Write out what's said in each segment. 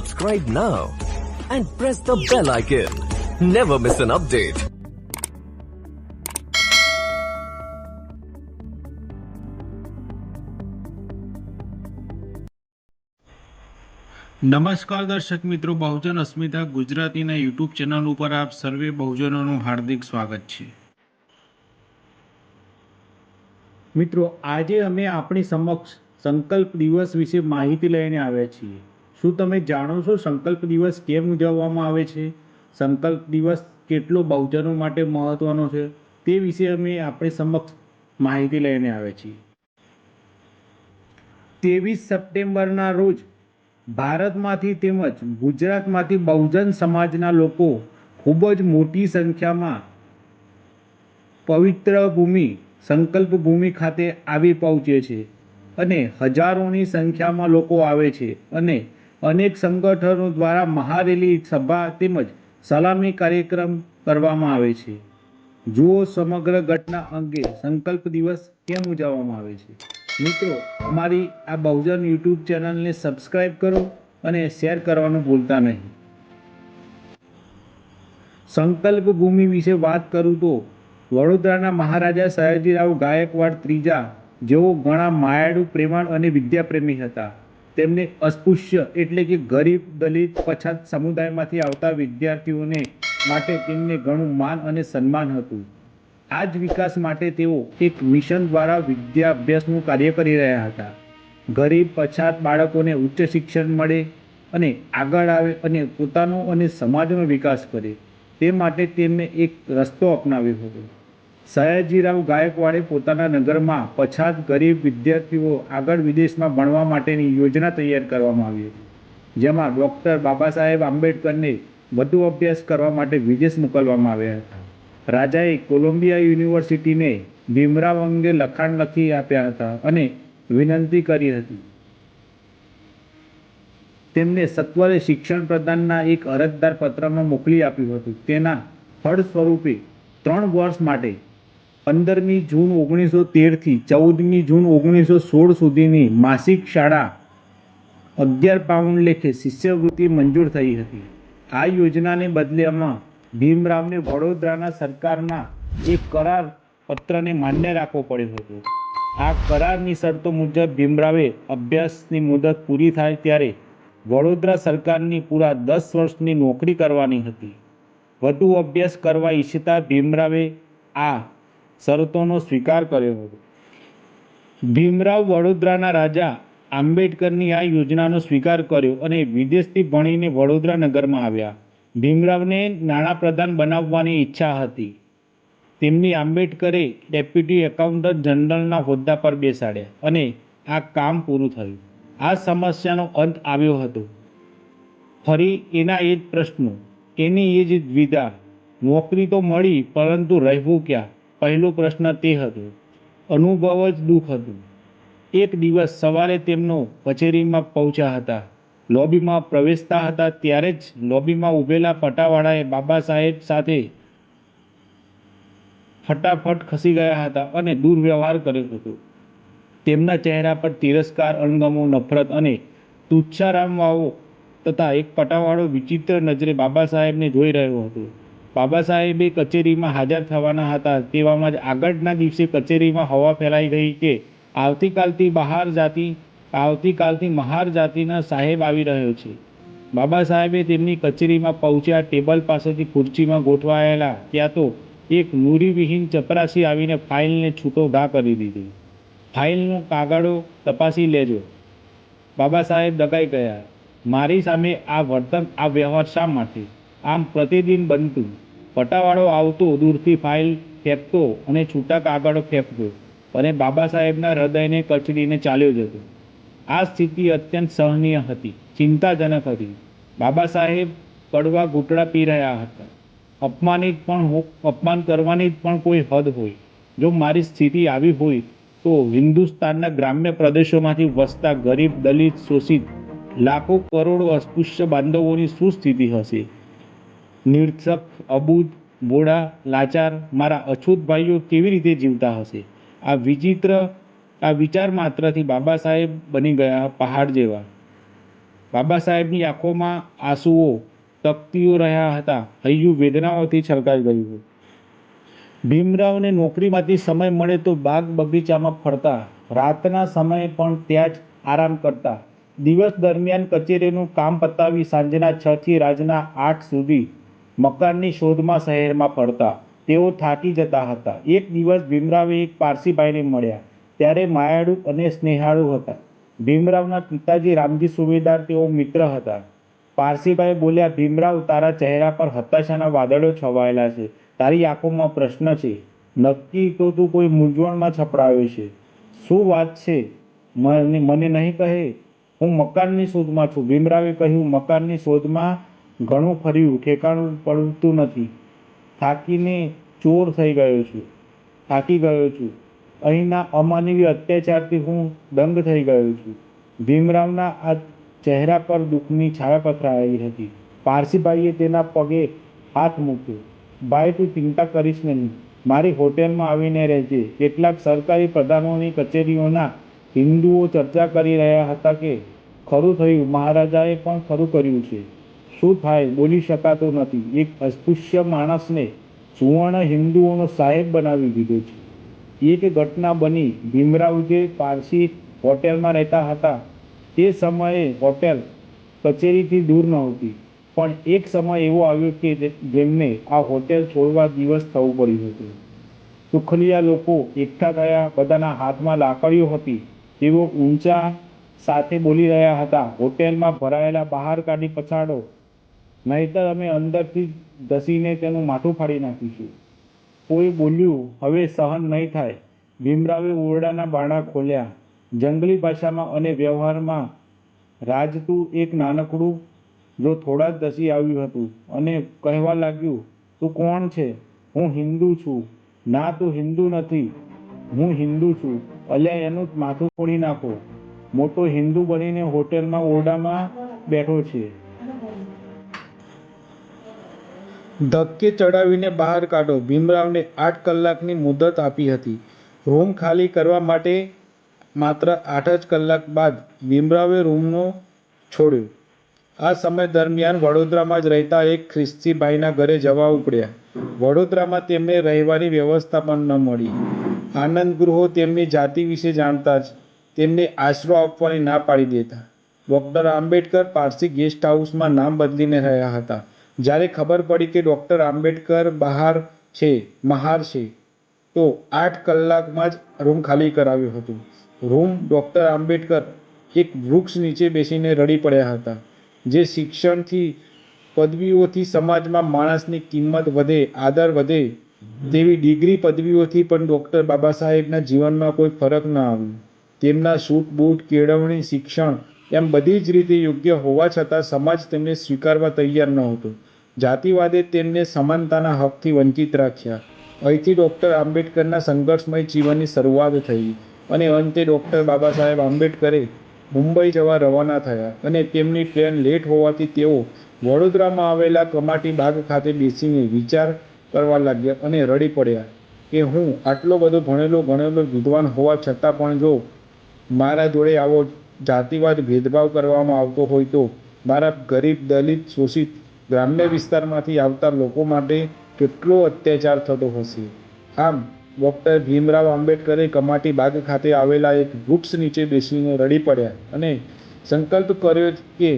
Subscribe now and press the bell icon. Never miss an update. નમસ્કાર દર્શક મિત્રો, બહુજન અસ્મિતા ગુજરાતીના યુટ્યુબ ચેનલ ઉપર આપ સર્વે બહુજનોનું હાર્દિક સ્વાગત છે મિત્રો, આજે અમે આપણી સમક્ષ સંકલ્પ દિવસ વિશે માહિતી લઈને આવ્યા છીએ શું તમે જાણો છો સંકલ્પ દિવસ કેમ ઉજવવામાં આવે છે? સંકલ્પ દિવસ કેટલો બહુજનો માટે મહત્વનો છે? તે વિશે અમે આપણી સમક્ષ માહિતી લઈને આવે છીએ. ત્રેવીસ સપ્ટેમ્બરના રોજ ભારતમાંથી તેમજ ગુજરાતમાંથી બહુજન સમાજના લોકો ખૂબ જ મોટી સંખ્યામાં પવિત્ર ભૂમિ, સંકલ્પ ભૂમિ ખાતે આવી પહોંચે છે અને હજારોની સંખ્યામાં લોકો આવે છે અને અનેક સંગઠનો દ્વારા મહારેલી સભા તેમજ સલામી કાર્યક્રમ કરવામાં આવે છે. જુઓ સમગ્ર ઘટના અંગે સંકલ્પ દિવસ કેમ ઉજવવામાં આવે છે. મિત્રો, અમારી આ બહુજન યુટ્યુબ ચેનલને સબસ્ક્રાઈબ કરો અને શેર કરવાનું ભૂલતા નહીં. સંકલ્પ ભૂમિ વિશે વાત કરું તો, વડોદરાના મહારાજા સયાજીરાવ ગાયકવાડ ત્રીજા જેઓ ઘણા માયાળુ પ્રેમાળ અને વિદ્યાપ્રેમી હતા. તેમને અસ્પૃશ્ય એટલે કે ગરીબ દલિત પછાત સમુદાયમાંથી આવતા વિદ્યાર્થીઓને માટે તેમને ઘણું માન અને સન્માન હતું. આ જ વિકાસ માટે તેઓ એક મિશન દ્વારા વિદ્યા અભ્યાસનું કાર્ય કરી રહ્યા હતા. ગરીબ પછાત બાળકોને ઉચ્ચ શિક્ષણ મળે અને આગળ આવે અને પોતાનો અને સમાજનો વિકાસ કરે. તે માટે તેમને એક રસ્તો અપનાવ્યો હતો. સયાજીરાવ ગાયકવાડે પોતાના નગરમાં પછાત ગરીબ વિદ્યાર્થીઓ આગળ વિદેશમાં ભણવા માટેની યોજના તૈયાર કરવામાં આવી હતી, જેમાં ડૉક્ટર બાબા સાહેબ આંબેડકરને વધુ અભ્યાસ કરવા માટે વિદેશ મોકલવામાં આવ્યા હતા. રાજાએ કોલંબિયા યુનિવર્સિટીને ભીમરાવ અંગે લખાણ લખી આપ્યા હતા અને વિનંતી કરી હતી. તેમને સત્વરે શિક્ષણ પ્રદાનના એક અરજદાર પત્રમાં મોકલી આપ્યું હતું. તેના ફળ સ્વરૂપે ત્રણ વર્ષ માટે પંદરમી જૂન ઓગણીસો તેરથી ચૌદમી જૂન ઓગણીસો સોળ સુધીની માસિક શાળા અગિયાર પાઉન્ડ લેખે શિષ્યવૃત્તિ મંજૂર થઈ હતી. આ યોજનાને બદલેમાં ભીમરાવને વડોદરાના સરકારના એક કરાર પત્રને માન્ય રાખવો પડ્યો હતો. આ કરારની શરતો મુજબ ભીમરાવે અભ્યાસની મુદત પૂરી થાય ત્યારે વડોદરા સરકારની પૂરા દસ વર્ષની નોકરી કરવાની હતી. વધુ અભ્યાસ કરવા ઈચ્છતા ભીમરાવે આ શરતોનો સ્વીકાર કર્યો હતો. ભીમરાવ વડોદરાના રાજા આંબેડકરની આ યોજનાનો સ્વીકાર કર્યો અને વિદેશથી ભણીને વડોદરા નગરમાં આવ્યા. ભીમરાવને નાણાપ્રધાન બનાવવાની ઈચ્છા હતી. તેમની આંબેડકરે ડેપ્યુટી એકાઉન્ટન્ટ જનરલના હોદ્દા પર બેસાડ્યા અને આ કામ પૂરું થયું. આ સમસ્યાનો અંત આવ્યો હતો. ફરી એના એ જ પ્રશ્નો, એની એ જ દ્વિધા, નોકરી તો મળી પરંતુ રહેવું ક્યાં? પહેલો પ્રશ્ન તે હતો. અનુભવ જ દુઃખ હતું. એક દિવસ સવારે તેમનો કચેરીમાં પહોંચ્યા હતા. લોબીમાં પ્રવેશતા હતા ત્યારે જ લોબીમાં ઊભેલા પટાવાળાએ બાબા સાહેબ સાથે ફટાફટ ખસી ગયા હતા અને દુર્વ્યવહાર કર્યો હતો. તેમના ચહેરા પર તિરસ્કાર, અણગમો, નફરત અને તુચ્છારામવાઓ તથા એક પટાવાળો વિચિત્ર નજરે બાબા સાહેબને જોઈ રહ્યો હતો. બાબા સાહેબે કચેરીમાં હાજર થવાના હતા. તેવામાં જ આગળના દિવસે કચેરીમાં હવા ફેલાઈ ગઈ કે આવતીકાલથી બહાર જાતિ, આવતીકાલથી મહાર જાતિના સાહેબ આવી રહ્યો છે. બાબા સાહેબે તેમની કચેરીમાં પહોંચ્યા, ટેબલ પાસેથી ખુરશીમાં ગોઠવાયેલા. ત્યાં તો એક મૂરીવિહીન ચપરાસી આવીને ફાઇલને છૂટો ઘા કરી દીધી. ફાઇલનો કાગળો તપાસી લેજો. બાબા સાહેબ દગાઈ ગયા. મારી સામે આ વર્તન, આ વ્યવહાર શા માટે? આમ પ્રતિદિન બનતું. પટાવાળો આવતો દૂરથી ફાઇલ ફેંકતો અને છૂટા કાગળો ફેંકતો. અને બાબા સાહેબના હૃદયને કચડીને ચાલ્યો જતો. આ સ્થિતિ અત્યંત સહનીય હતી, ચિંતાજનક હતી. બાબા સાહેબ કડવા ઘૂંટડા પી રહ્યા હતા. અપમાનિત પણ અપમાન કરવાની પણ કોઈ હદ હોય. જો મારી સ્થિતિ આવી હોય તો હિન્દુસ્તાનના ગ્રામ્ય પ્રદેશોમાંથી વસતા ગરીબ દલિત શોષિત લાખો કરોડો અસ્પૃશ્ય બાંધવોની શું સ્થિતિ હશે? નિર્થક અબૂધ બોળા લાચાર મારા અછૂત ભાઈઓ કેવી રીતે જીવતા હશે? આ વિચિત્ર, આ વિચાર માત્રથી બાબા સાહેબ બની ગયા પહાડ જેવા. બાબા સાહેબની આંખોમાં આંસુઓ તકતીઓ રહ્યા હતા, હૈયું વેદનાઓથી છલકાઈ ગયું ભીમરાવને નોકરીમાંથી સમય મળે તો બાગ બગીચામાં ફરતા, રાતના સમયે પણ ત્યાં જ આરામ કરતા. દિવસ દરમિયાન કચેરીનું કામ પતાવી સાંજના છથી રાજના આઠ સુધી મકાનની શોધમાં શહેરમાં ફરતા તેઓ થાકી જતા હતા. એક દિવસ ભીમરાવે એક પારસીભાઈને મળ્યા. ત્યારે માયાળુ અને સ્નેહાળુ હતા. ભીમરાવના પિતાજી રામજી સુવેદાર તેઓ મિત્ર હતા. પારસીભાઈ બોલ્યા, ભીમરાવ, તારા ચહેરા પર હતાશાના વાદળો છવાયેલા છે. તારી આંખોમાં પ્રશ્ન છે. નક્કી તો તું કોઈ મૂંઝવણમાં છપડાયો છે. શું વાત છે? મને મને નહીં કહે? હું મકાનની શોધમાં છું. ભીમરાવે કહ્યું, મકાનની શોધમાં ઘણું ફર્યું ઠેકાણું પડતું નથી. થાકીને ચોર થઈ ગયો છું. થાકી ગયો છું. અહીંના અમાનવીય અત્યાચારથી હું દંગ થઈ ગયો છું. ભીમરાવના આ ચહેરા પર દુઃખની છાયા પથરાઈ હતી. પારસીભાઈએ તેના પગે હાથ મૂક્યો. ભાઈ, તું ચિંતા કરીશ નહીં. મારી હોટેલમાં આવીને રહેજે. કેટલાક સરકારી પ્રધાનોની કચેરીઓના હિન્દુઓ ચર્ચા કરી રહ્યા હતા કે ખરું થયું, મહારાજાએ પણ ખરું કર્યું છે. શું થાય બોલી શકાતું નથી. એક અસ્પૃશ્ય માણસને સુવર્ણ હિન્દુઓનો સાહેબ બનાવી દીધો છે. એક ઘટના બની ભીમરાવ જે પારસી હોટેલમાં રહેતા હતા. તે સમયે હોટેલ કચેરીથી દૂર નહોતી. પણ એક સમય એવો આવ્યો કે જેમને આ હોટેલ છોડવા દિવસ થવું પડ્યું હતું. સુખલિયા લોકો એકઠા થયા, બધાના હાથમાં લાકડીઓ હતી. તેઓ ઊંચા સાથે બોલી રહ્યા હતા, હોટેલમાં ભરાયેલા બહાર કાઢી પછાડો. નહીતર અમે અંદરથી ધસીને તેનું માથું ફાડી નાખીશું. કોઈ બોલ્યું, હવે સહન નહીં થાય. ભીમરાવે ઓરડાના બારણા ખોલ્યા. જંગલી ભાષામાં અને વ્યવહારમાં રાજતું એક નાનકડું, જો થોડા જ દસી આવ્યું હતું અને કહેવા લાગ્યું, તું કોણ છે? હું હિન્દુ છું. ના, તું હિન્દુ નથી. હું હિન્દુ છું. અલ્યા, એનું માથું ફોડી નાખો. મોટો હિન્દુ બનીને હોટેલમાં ઓરડામાં બેઠો છે. ધક્કે ચડાવીને બહાર કાઢો. ભીમરાવને આઠ કલાકની મુદત આપી હતી. રૂમ ખાલી કરવા માટે માત્ર આઠ જ કલાક બાદ ભીમરાવે રૂમનો છોડ્યો. આ સમય દરમિયાન વડોદરામાં જ રહેતા એક ખ્રિસ્તી ભાઈના ઘરે જવા ઉપડ્યા. વડોદરામાં તેમને રહેવાની વ્યવસ્થા પણ ન મળી. આનંદ ગૃહો તેમની જાતિ વિશે જાણતા જ તેમને આશરો આપવાની ના પાડી દેતા. ડૉક્ટર આંબેડકર પારસી ગેસ્ટ હાઉસમાં નામ બદલીને રહ્યા હતા. જ્યારે ખબર પડી કે ડૉક્ટર આંબેડકર બહાર છે, મહાર છે, તો આઠ કલાકમાં જ રૂમ ખાલી કરાવ્યું હતું. રૂમ ડૉક્ટર આંબેડકર એક વૃક્ષ નીચે બેસીને રડી પડ્યા હતા, જે શિક્ષણથી પદવીઓથી સમાજમાં માણસની કિંમત વધે, આદર વધે તેવી ડિગ્રી પદવીઓથી પણ ડૉક્ટર બાબા સાહેબના જીવનમાં કોઈ ફરક ન આવ્યો. તેમના સૂટ, બૂટ, કેળવણી, શિક્ષણ એમ બધી જ રીતે યોગ્ય હોવા છતાં સમાજ તેમને સ્વીકારવા તૈયાર નહોતો. જાતિવાદે તેમને સમાનતાના હકથી વંચિત રાખ્યા. અહીંથી ડૉક્ટર આંબેડકરના સંઘર્ષમય જીવનની શરૂઆત થઈ અને અંતે ડૉક્ટર બાબા સાહેબ આંબેડકરે મુંબઈ જવા રવાના થયા અને તેમની ટ્રેન લેટ હોવાથી તેઓ વડોદરામાં આવેલા કમાટી બાગ ખાતે બેસીને વિચાર કરવા લાગ્યા અને રડી પડ્યા કે હું આટલો બધો ભણેલો ગણેલો વિદ્વાન હોવા છતાં પણ જો મારા જોડે આવો જાતિવાદ, ભેદભાવ કરવામાં આવતો હોય તો મારા ગરીબ દલિત શોષિત ગ્રામ્ય વિસ્તારમાંથી આવતા લોકો માટે કેટલો અત્યાચાર થતો હશે? આમ, ડૉક્ટર ભીમરાવ આંબેડકરે કમાટી બાગ ખાતે આવેલા એક વૃક્ષ નીચે બેસીને રડી પડ્યા અને સંકલ્પ કર્યો કે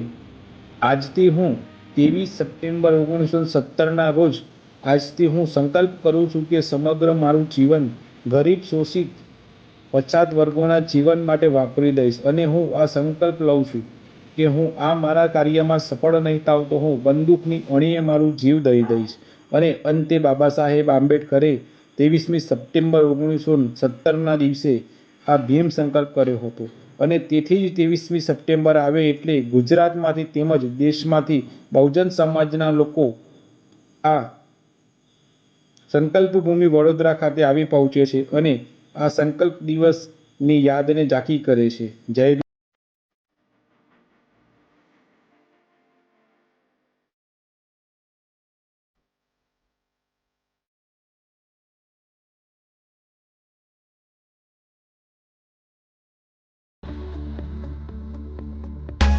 આજથી હું ત્રેવીસ સપ્ટેમ્બર ઓગણીસો સત્તરના રોજ આજથી હું સંકલ્પ કરું છું કે સમગ્ર મારું જીવન ગરીબ, શોષિત પછાત વર્ગોના જીવન માટે વાપરી દઈશ અને હું આ સંકલ્પ લઉં છું કે હું આ મારા કાર્યમાં સફળ નહીં થાવ તો હું બંદૂકની અણીએ મારું જીવ દઈ દઈશ. અને અંતે બાબા સાહેબ આંબેડકરે ત્રેવીસમી સપ્ટેમ્બર ઓગણીસો સત્તરના દિવસે આ ભીમ સંકલ્પ કર્યો હતો. અને તેથી જ ત્રેવીસમી સપ્ટેમ્બર આવે એટલે ગુજરાતમાંથી તેમજ દેશમાંથી બહુજન સમાજના લોકો આ સંકલ્પ ભૂમિ વડોદરા ખાતે આવી પહોંચે છે અને આ સંકલ્પ દિવસની યાદને ઝાંખી કરે છે જય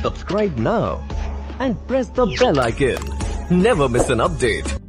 Subscribe now and press the bell icon. Never miss an update.